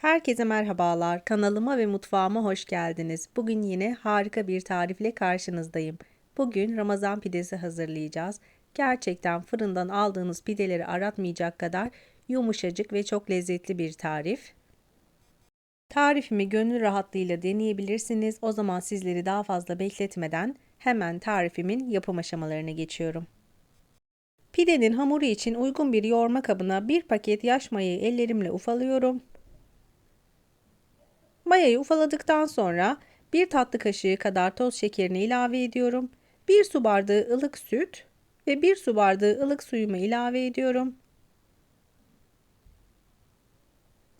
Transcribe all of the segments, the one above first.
Herkese merhabalar. Kanalıma ve mutfağıma hoş geldiniz. Bugün yine harika bir tarifle karşınızdayım. Bugün Ramazan pidesi hazırlayacağız. Gerçekten fırından aldığınız pideleri aratmayacak kadar yumuşacık ve çok lezzetli bir tarif. Tarifimi gönül rahatlığıyla deneyebilirsiniz. O zaman sizleri daha fazla bekletmeden hemen tarifimin yapım aşamalarına geçiyorum. Pidenin hamuru için uygun bir yoğurma kabına bir paket yaş mayayı ellerimle ufalıyorum. Mayayı ufaladıktan sonra bir tatlı kaşığı kadar toz şekerini ilave ediyorum. Bir su bardağı ılık süt ve bir su bardağı ılık suyumu ilave ediyorum.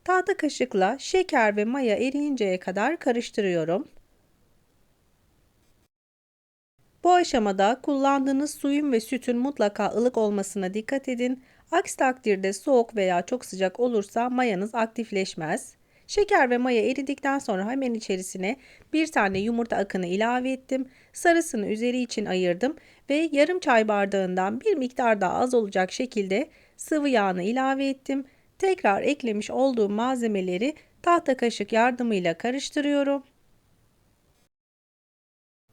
Tahta kaşıkla şeker ve maya eriyinceye kadar karıştırıyorum. Bu aşamada kullandığınız suyun ve sütün mutlaka ılık olmasına dikkat edin. Aksi takdirde soğuk veya çok sıcak olursa mayanız aktifleşmez. Şeker ve maya eridikten sonra hemen içerisine bir tane yumurta akını ilave ettim. Sarısını üzeri için ayırdım ve yarım çay bardağından bir miktar daha az olacak şekilde sıvı yağını ilave ettim. Tekrar eklemiş olduğum malzemeleri tahta kaşık yardımıyla karıştırıyorum.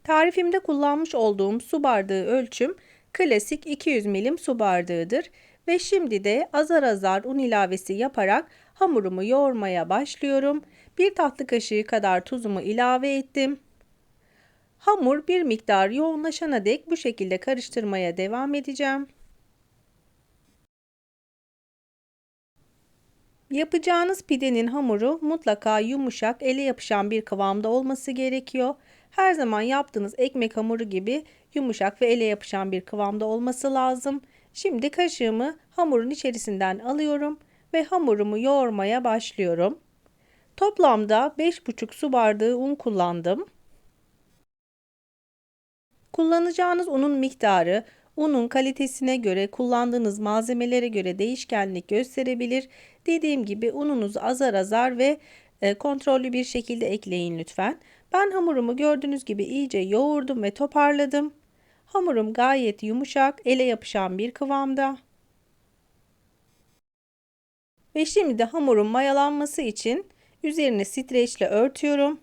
Tarifimde kullanmış olduğum su bardağı ölçüm klasik 200 milim su bardağıdır ve şimdi de azar azar un ilavesi yaparak hamurumu yoğurmaya başlıyorum. Bir tatlı kaşığı kadar tuzumu ilave ettim. Hamur bir miktar yoğunlaşana dek bu şekilde karıştırmaya devam edeceğim. Yapacağınız pidenin hamuru mutlaka yumuşak, ele yapışan bir kıvamda olması gerekiyor. Her zaman yaptığınız ekmek hamuru gibi yumuşak ve ele yapışan bir kıvamda olması lazım. Şimdi kaşığımı hamurun içerisinden alıyorum ve hamurumu yoğurmaya başlıyorum. Toplamda 5,5 su bardağı un kullandım. Kullanacağınız unun miktarı unun kalitesine göre kullandığınız malzemelere göre değişkenlik gösterebilir. Dediğim gibi ununuzu azar azar ve e, kontrollü bir şekilde ekleyin lütfen. Ben hamurumu gördüğünüz gibi iyice yoğurdum ve toparladım. Hamurum gayet yumuşak, ele yapışan bir kıvamda. Ve şimdi de hamurun mayalanması için üzerine streçle örtüyorum.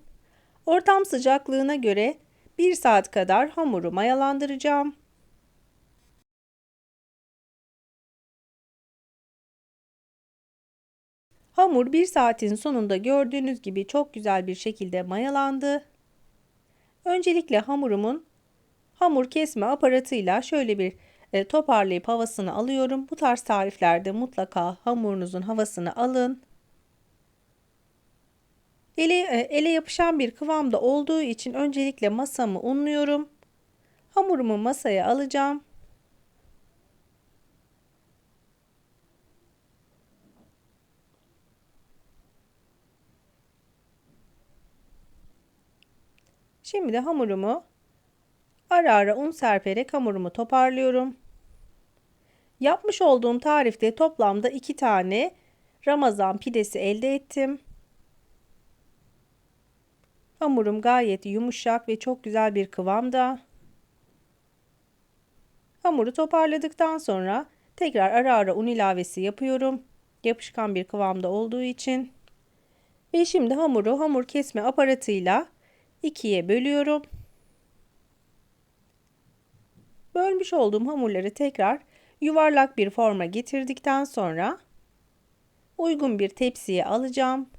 Ortam sıcaklığına göre 1 saat kadar hamuru mayalandıracağım. Hamur 1 saatin sonunda gördüğünüz gibi çok güzel bir şekilde mayalandı. Öncelikle hamurumun hamur kesme aparatıyla şöyle bir toparlayıp havasını alıyorum. Bu tarz tariflerde mutlaka hamurunuzun havasını alın. Ele, e, ele yapışan bir kıvamda olduğu için öncelikle masamı unluyorum. Hamurumu masaya alacağım. Şimdi de hamurumu ara ara un serperek hamurumu toparlıyorum. Yapmış olduğum tarifte toplamda 2 tane Ramazan pidesi elde ettim. Hamurum gayet yumuşak ve çok güzel bir kıvamda. Hamuru toparladıktan sonra tekrar ara ara un ilavesi yapıyorum. Yapışkan bir kıvamda olduğu için. Ve şimdi hamuru hamur kesme aparatıyla ikiye bölüyorum. Bölmüş olduğum hamurları tekrar yuvarlak bir forma getirdikten sonra uygun bir tepsiye alacağım.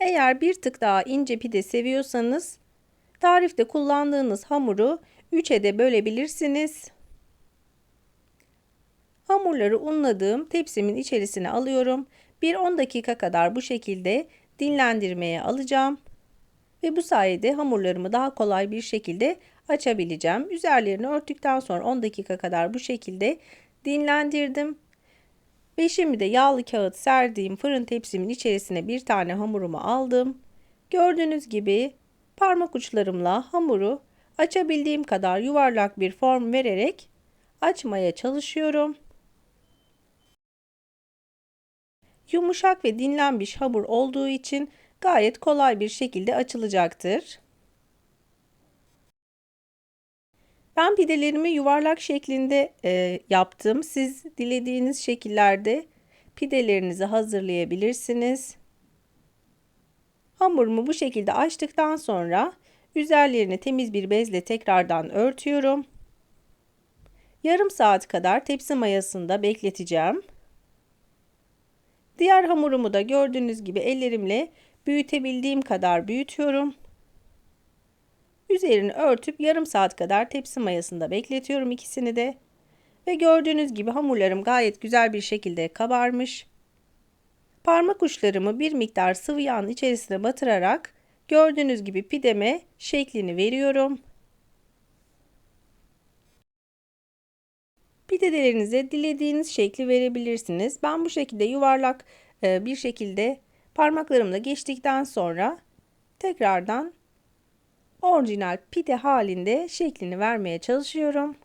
Eğer bir tık daha ince pide seviyorsanız tarifte kullandığınız hamuru 3'e de bölebilirsiniz. Hamurları unladığım tepsimin içerisine alıyorum. Bir 10 dakika kadar bu şekilde dinlendirmeye alacağım. Ve bu sayede hamurlarımı daha kolay bir şekilde açabileceğim. Üzerlerini örttükten sonra 10 dakika kadar bu şekilde dinlendirdim. Ve şimdi de yağlı kağıt serdiğim fırın tepsimin içerisine bir tane hamurumu aldım. Gördüğünüz gibi parmak uçlarımla hamuru açabildiğim kadar yuvarlak bir form vererek açmaya çalışıyorum. Yumuşak ve dinlenmiş hamur olduğu için gayet kolay bir şekilde açılacaktır. Ben pidelerimi yuvarlak şeklinde e, yaptım. Siz dilediğiniz şekillerde pidelerinizi hazırlayabilirsiniz. Hamurumu bu şekilde açtıktan sonra üzerlerini temiz bir bezle tekrardan örtüyorum. Yarım saat kadar tepsi mayasında bekleteceğim. Diğer hamurumu da gördüğünüz gibi ellerimle büyütebildiğim kadar büyütüyorum. Üzerini örtüp yarım saat kadar tepsi mayasında bekletiyorum ikisini de. Ve gördüğünüz gibi hamurlarım gayet güzel bir şekilde kabarmış. Parmak uçlarımı bir miktar sıvı yağın içerisine batırarak gördüğünüz gibi pideme şeklini veriyorum. Pidelerinize dilediğiniz şekli verebilirsiniz. Ben bu şekilde yuvarlak e, bir şekilde parmaklarımla geçtikten sonra tekrardan orijinal pide halinde şeklini vermeye çalışıyorum.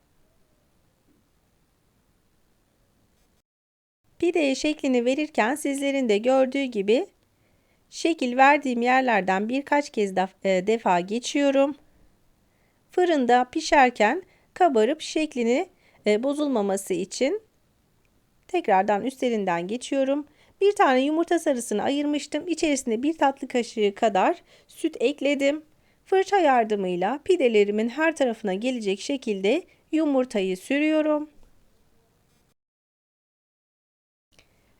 Pideye şeklini verirken sizlerin de gördüğü gibi şekil verdiğim yerlerden birkaç kez e, defa geçiyorum. Fırında pişerken kabarıp şeklini e, bozulmaması için tekrardan üstlerinden geçiyorum. Bir tane yumurta sarısını ayırmıştım. İçerisine bir tatlı kaşığı kadar süt ekledim. Fırça yardımıyla pidelerimin her tarafına gelecek şekilde yumurtayı sürüyorum.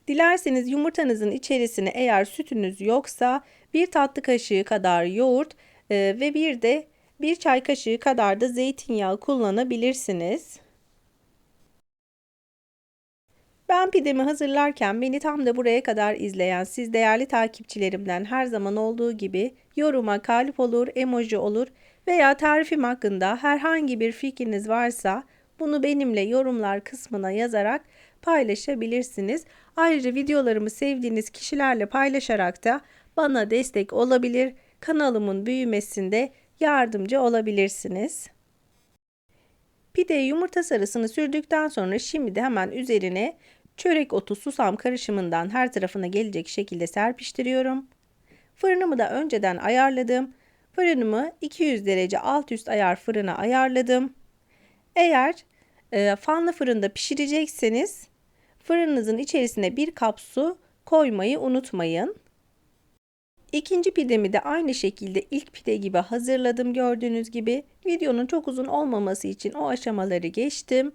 Dilerseniz yumurtanızın içerisine eğer sütünüz yoksa bir tatlı kaşığı kadar yoğurt e, ve bir de bir çay kaşığı kadar da zeytinyağı kullanabilirsiniz. Ben pidemi hazırlarken beni tam da buraya kadar izleyen siz değerli takipçilerimden her zaman olduğu gibi yoruma kalp olur, emoji olur veya tarifim hakkında herhangi bir fikriniz varsa bunu benimle yorumlar kısmına yazarak paylaşabilirsiniz. Ayrıca videolarımı sevdiğiniz kişilerle paylaşarak da bana destek olabilir, kanalımın büyümesinde yardımcı olabilirsiniz. Pide yumurta sarısını sürdükten sonra şimdi de hemen üzerine çörek otu susam karışımından her tarafına gelecek şekilde serpiştiriyorum. Fırınımı da önceden ayarladım. Fırınımı 200 derece alt üst ayar fırına ayarladım. Eğer e, fanlı fırında pişirecekseniz fırınınızın içerisine bir kap su koymayı unutmayın. İkinci pidemi de aynı şekilde ilk pide gibi hazırladım gördüğünüz gibi. Videonun çok uzun olmaması için o aşamaları geçtim.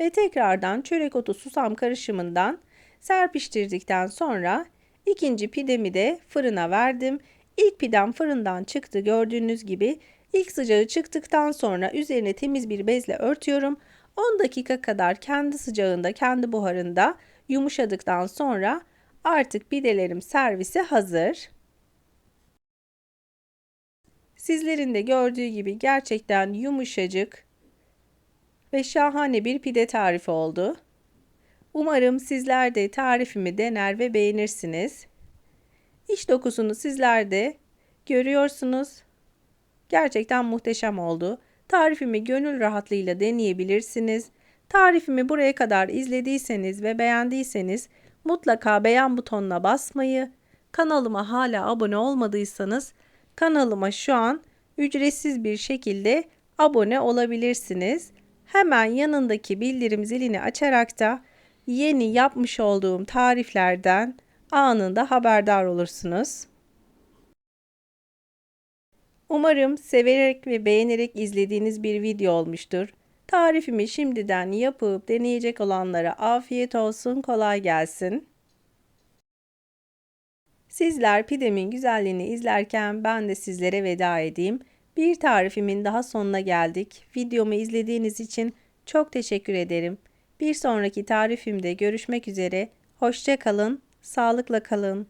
Ve tekrardan çörek otu susam karışımından serpiştirdikten sonra ikinci pidemi de fırına verdim. İlk pidem fırından çıktı gördüğünüz gibi. İlk sıcağı çıktıktan sonra üzerine temiz bir bezle örtüyorum. 10 dakika kadar kendi sıcağında, kendi buharında yumuşadıktan sonra artık pidelerim servise hazır. Sizlerin de gördüğü gibi gerçekten yumuşacık ve şahane bir pide tarifi oldu. Umarım sizler de tarifimi dener ve beğenirsiniz. İç dokusunu sizler de görüyorsunuz. Gerçekten muhteşem oldu. Tarifimi gönül rahatlığıyla deneyebilirsiniz. Tarifimi buraya kadar izlediyseniz ve beğendiyseniz mutlaka beğen butonuna basmayı, kanalıma hala abone olmadıysanız kanalıma şu an ücretsiz bir şekilde abone olabilirsiniz. Hemen yanındaki bildirim zilini açarak da yeni yapmış olduğum tariflerden anında haberdar olursunuz. Umarım severek ve beğenerek izlediğiniz bir video olmuştur. Tarifimi şimdiden yapıp deneyecek olanlara afiyet olsun, kolay gelsin. Sizler pidemin güzelliğini izlerken ben de sizlere veda edeyim. Bir tarifimin daha sonuna geldik. Videomu izlediğiniz için çok teşekkür ederim. Bir sonraki tarifimde görüşmek üzere. Hoşça kalın, sağlıkla kalın.